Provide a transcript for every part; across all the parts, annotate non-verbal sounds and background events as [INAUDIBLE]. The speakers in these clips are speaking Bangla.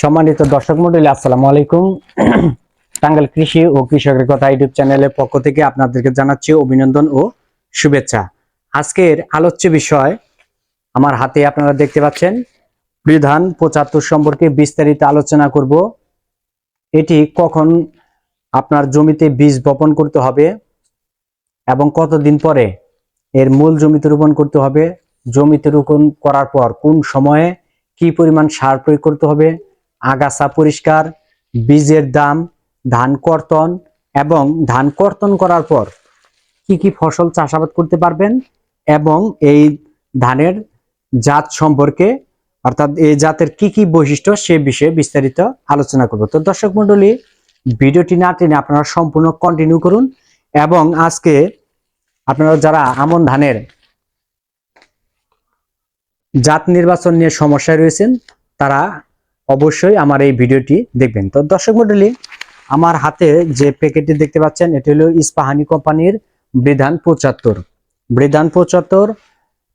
সম্মানিত দর্শক মন্ডলী, আসসালামু আলাইকুম। [CLEARS THROAT] টাঙ্গাইল কৃষি ও কৃষকের কথা ইউটিউব চ্যানেলের পক্ষ থেকে আপনাদেরকে জানাচ্ছি অভিনন্দন ও শুভেচ্ছা। আজকের আলোচ্য বিষয় আমার হাতে আপনারা দেখতে পাচ্ছেন, বিধান পঁচাত্তর সম্পর্কে বিস্তারিত আলোচনা করব। এটি কখন আপনার জমিতে বীজ বপন করতে হবে এবং কতদিন পরে এর মূল জমিতে রোপণ করতে হবে, জমিতে রোপণ করার পর কোন সময়ে কি পরিমাণ সার প্রয়োগ করতে হবে আগাছা পরিষ্কার, বীজের দাম, ধান কর্তন এবং ধান কর্তন করার পর কি কি ফসল চাষাবাদ করতে পারবেন এবং এই ধানের জাত সম্পর্কে, অর্থাৎ এই জাতের কি কি বৈশিষ্ট্য সে বিষয়ে বিস্তারিত আলোচনা করব। তো দর্শক মন্ডলী ভিডিওটি না টেনে আপনারা সম্পূর্ণ কন্টিনিউ করুন এবং আজকে আপনারা যারা আমন ধানের জাত নির্বাচন নিয়ে সমস্যায় রয়েছেন, তারা অবশ্যই আমার এই ভিডিওটি দেখবেন। তো দর্শক মন্ডলী আমার হাতে যে প্যাকেটটি দেখতে পাচ্ছেন, এটি হলো ইস্পাহানি কোম্পানির বৃধান পঁচাত্তর। বৃধান পঁচাত্তর,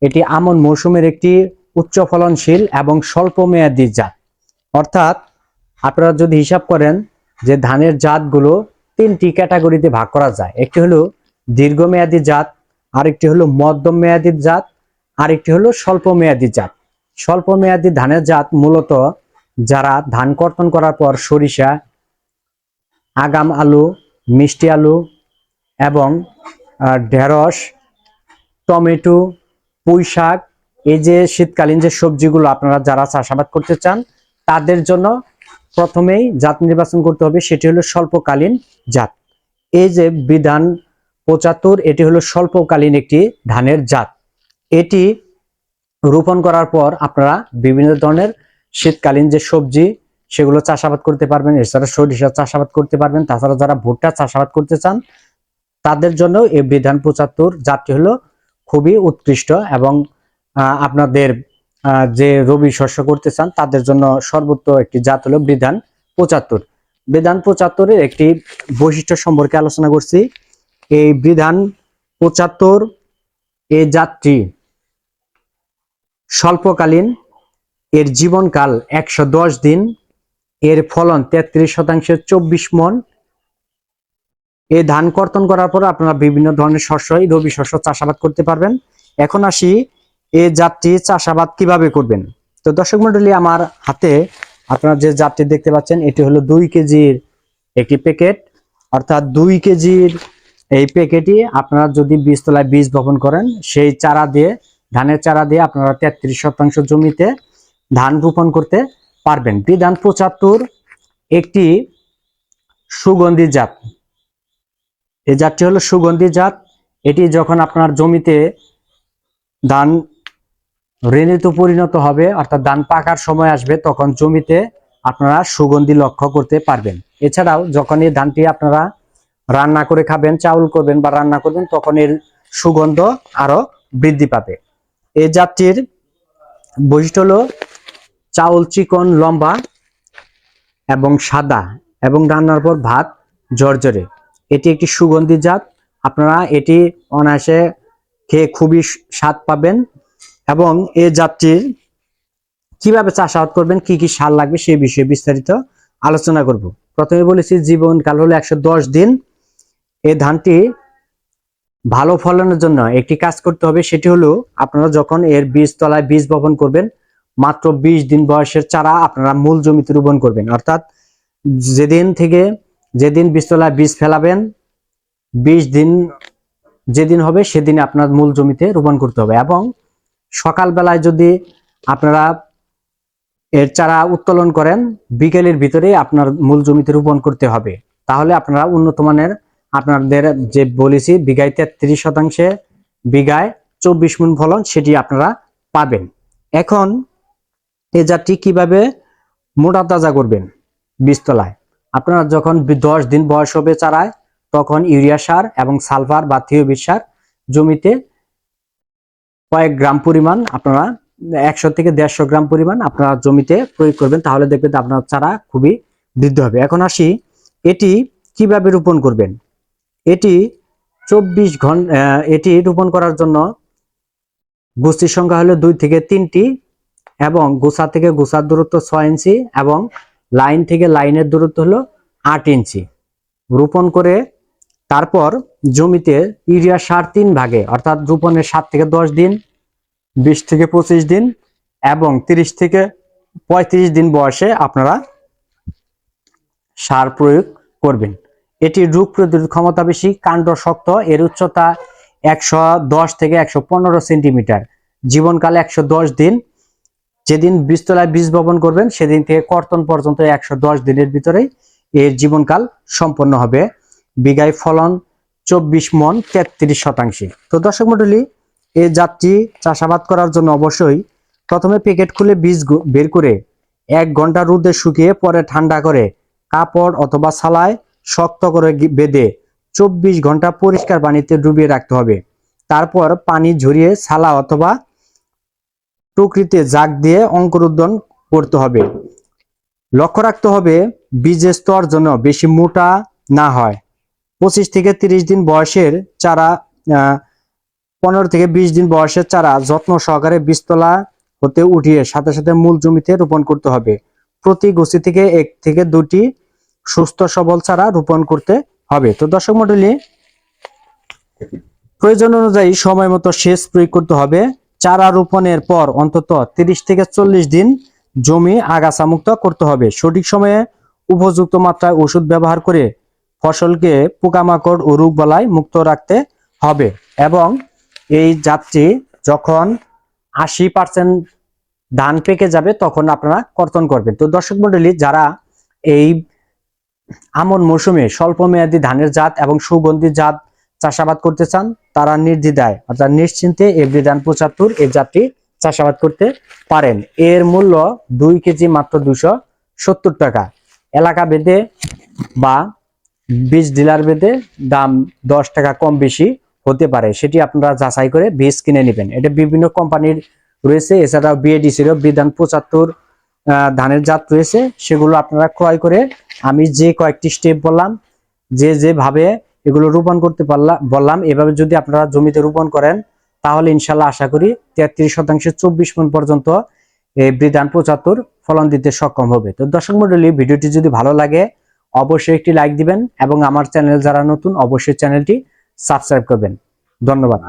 এটি আমন মৌসুমের একটি উচ্চ ফলনশীল এবং স্বল্প মেয়াদী জাত। অর্থাৎ আপনারা যদি হিসাব করেন যে ধানের জাতগুলো তিনটি ক্যাটাগরিতে ভাগ করা যায়। একটি হলো দীর্ঘমেয়াদী জাত, আরেকটি হলো মধ্যম মেয়াদী জাত, আরেকটি হলো স্বল্প মেয়াদী জাত। স্বল্প মেয়াদী ধানের জাত মূলত যারা ধান কর্তন করার পর সরিষা, আগাম আলু, মিষ্টি আলু এবং ঢেঁড়স, টমেটো পুঁই শাক এই যে শীতকালীন যে সবজিগুলো আপনারা যারা চাষাবাদ করতে চান, তাদের জন্য প্রথমেই জাত নির্বাচন করতে হবে, সেটি হলো স্বল্পকালীন জাত। এই যে বিধান পঁচাত্তর, এটি হলো স্বল্পকালীন একটি ধানের জাত। এটি রোপণ করার পর আপনারা বিভিন্ন ধরনের শীতকালীন যে সবজি, সেগুলো চাষাবাদ করতে পারবেন, এছাড়া সরিষা চাষাবাদ করতে পারবেন, তাছাড়া যারা ভুট্টা চাষাবাদ করতে চান, তাদের জন্য এই বিধান পঁচাত্তর জাতটি হলো খুবই উৎকৃষ্ট এবং আপনাদের যে রবি শস্য করতে চান, তাদের জন্য সর্বোত্ত একটি জাত হলো বিধান পঁচাত্তর। বিধান পঁচাত্তরের একটি বৈশিষ্ট্য সম্পর্কে আলোচনা করছি। এই বিধান পঁচাত্তর, এই জাতটি স্বল্পকালীন এর জীবনকাল একশো দশ দিন, এর ফলন তেত্রিশ শতাংশে চব্বিশ মন। এই ধান কর্তন করার পর আপনারা বিভিন্ন ধরনের শস্যই রবি শস্য চাষাবাদ করতে পারবেন। এখন আসি এই জাতটি চাষাবাদ কীভাবে করবেন। তো দর্শক মন্ডলী আমার হাতে আপনারা যে জাতটি দেখতে পাচ্ছেন, এটি হলো দুই কেজির একটি প্যাকেট। অর্থাৎ দুই কেজির এই প্যাকেটই আপনারা যদি বীজতলায় বীজ বপন করেন, সেই চারা দিয়ে, ধানের চারা দিয়ে আপনারা তেত্রিশ শতাংশ জমিতে ধান রোপণ করতে পারবেন। বিধান পঁচাত্তর একটি সুগন্ধি জাত। এই জাতটি হলো সুগন্ধি জাত। এটি যখন আপনার জমিতে ধান ঋণিত পরিণত হবে, অর্থাৎ ধান পাকার সময় আসবে, তখন জমিতে আপনারা সুগন্ধি লক্ষ্য করতে পারবেন। এছাড়াও যখন এই ধানটি আপনারা রান্না করে খাবেন, চাউল করবেন বা রান্না করবেন, তখন এর সুগন্ধ আরও বৃদ্ধি পাবে। এই জাতটির বৈশিষ্ট্য হলো চাউল, চিকন, লম্বা এবং সাদা এবং রান্নার পর ভাত জর্জরে এটি একটি সুগন্ধি জাত। আপনারা এটি অনায়াসে খেয়ে খুবই স্বাদ পাবেন এবং এই জাতটির কীভাবে চাষাবাদ করবেন, কি কি সার লাগবে সেই বিষয়ে বিস্তারিত আলোচনা করব। প্রথমে বলেছি, জীবনকাল হলো একশো দশ দিন। এই ধানটি ভালো ফলনের জন্য একটি কাজ করতে হবে। সেটি হলো আপনারা যখন এর বীজ তলায় বীজ বপন করবেন মাত্র বিশ দিন বয়সের চারা আপনারা মূল জমিতে রোপণ করবেন। অর্থাৎ যেদিন থেকে যেদিন বীজতলায় বীজ ফেলাবেন, বিশ দিন যেদিন হবে সেদিন আপনার মূল জমিতে রোপণ করতে হবে। এবং সকালবেলায় যদি আপনারা এর চারা উত্তোলন করেন, বিকেলের ভিতরে আপনার মূল জমিতে রোপণ করতে হবে। তাহলে আপনারা উন্নত মানের আপনাদের যে বলেছি, বিঘায় তেত্রিশ শতাংশে বিঘায় চব্বিশ মন ফলন সেটি আপনারা পাবেন। এখন এ জাতটি কীভাবে মোটা তাজা করবেন? বীজতলায়। আপনারা যখন দশ দিন বয়স হবে চারায়, তখন ইউরিয়া সার এবং সালফার বা থিওবিট সার জমিতে কয়েক গ্রাম পরিমাণ আপনারা, একশো থেকে দেড়শো গ্রাম পরিমাণ আপনারা জমিতে প্রয়োগ করবেন, তাহলে দেখবেন আপনার চারা খুবই বৃদ্ধি হবে। এখন আসি, এটি কীভাবে রোপণ করবেন? এটি চব্বিশ ঘণ্টা এটি রোপণ করার জন্য গোষ্ঠীর সংখ্যা হলো দুই থেকে তিনটি এবং গোসা থেকে গোসার দূরত্ব ছয় ইঞ্চি এবং লাইন থেকে লাইনের দূরত্ব হলো আট ইঞ্চি। রোপণ করে তারপর জমিতে ইউরিয়া সার তিন ভাগে, অর্থাৎ রোপণের সাত থেকে দশ দিন, বিশ থেকে পঁচিশ দিন এবং তিরিশ থেকে পঁয়ত্রিশ দিন বয়সে আপনারা সার প্রয়োগ করবেন। এটি রোগ প্রতিরোধ ক্ষমতা বেশি, কাণ্ড শক্ত, এর উচ্চতা একশো দশ থেকে একশো পনেরো সেন্টিমিটার। জীবনকাল একশো দশ দিন যেদিন বীজতলায় বীজ বপন করবেন, সেদিন থেকে কর্তন পর্যন্ত একশো দশ দিনের ভিতরেই এর জীবনকাল সম্পন্ন হবে। বিঘায় ফলন চব্বিশ মন তেত্রিশ শতাংশে। তো দর্শক মন্ডলী এই জাতটি চাষাবাদ করার জন্য অবশ্যই প্রথমে প্যাকেট খুলে বীজ বের করে এক ঘণ্টা রোদে শুকিয়ে পরে ঠান্ডা করে কাপড় অথবা সালায় শক্ত করে বেঁধে চব্বিশ ঘণ্টা পরিষ্কার পানিতে ডুবিয়ে রাখতে হবে। তারপর পানি ঝরিয়ে, সালা অথবা টুকরিতে জাগ দিয়ে অঙ্কুরোদ্গম করতে হবে। লক্ষ্য রাখতে হবে, বীজের স্তর যেন বেশি মোটা না হয়। পঁচিশ থেকে তিরিশ দিন বয়সের চারা পনেরো থেকে বিশ দিন বয়সের চারা যত্ন সহকারে বীজতলা হতে উঠিয়ে সাথে সাথে মূল জমিতে রোপণ করতে হবে। প্রতি গোষ্ঠী থেকে এক থেকে দুটি সুস্থ সবল চারা রোপণ করতে হবে। তো দর্শক মন্ডলী প্রয়োজন অনুযায়ী সময় মতো সেচ প্রয়োগ করতে হবে। চারা রোপণের পর অন্তত তিরিশ থেকে চল্লিশ দিন জমি আগাছা মুক্ত করতে হবে। সঠিক সময়ে উপযুক্ত মাত্রায় ওষুধ ব্যবহার করে ফসলকে পোকামাকড় ও রোগবালাই মুক্ত রাখতে হবে এবং এই জাতটি যখন আশি পার্সেন্ট ধান পেকে যাবে তখন আপনারা কর্তন করবেন। তো দর্শক মন্ডলী যারা এই আমন মৌসুমে স্বল্প মেয়াদী ধানের জাত এবং সুগন্ধি জাত চাষাবাদ করতে চান, তারা নির্দ্বিধায়, অর্থাৎ নিশ্চিন্তে এভরি ধান পঁচাত্তর এই জাতটি চাষাবাদ করতে পারেন। এর মূল্য দুই কেজি মাত্র দুশো সত্তর টাকা। এলাকা বেঁধে বা বীজ ডিলার বেঁধে দাম দশ টাকা কম বেশি হতে পারে। সেটি আপনারা যাচাই করে বীজ কিনে নেবেন। এটা বিভিন্ন কোম্পানির রয়েছে, এছাড়াও বিএডিসিরও বিধান পঁচাত্তর ধানের জাত রয়েছে, সেগুলো আপনারা ক্রয় করে আমি যে কয়েকটি স্টেপ বললাম, যে যেভাবে এগুলো রোপণ করতে পারলাম বললাম। এভাবে যদি আপনারা জমিতে রোপণ করেন, তাহলে ইনশাল্লাহ আশা করি তেত্রিশ শতাংশে চব্বিশ মন পর্যন্ত এই বিধান পঁচাত্তর ফলন দিতে সক্ষম হবে। তো দর্শক মন্ডলী ভিডিওটি যদি ভালো লাগে, অবশ্যই একটি লাইক দিবেন এবং আমার চ্যানেল যারা নতুন, অবশ্যই চ্যানেলটি সাবস্ক্রাইব করবেন। ধন্যবাদ।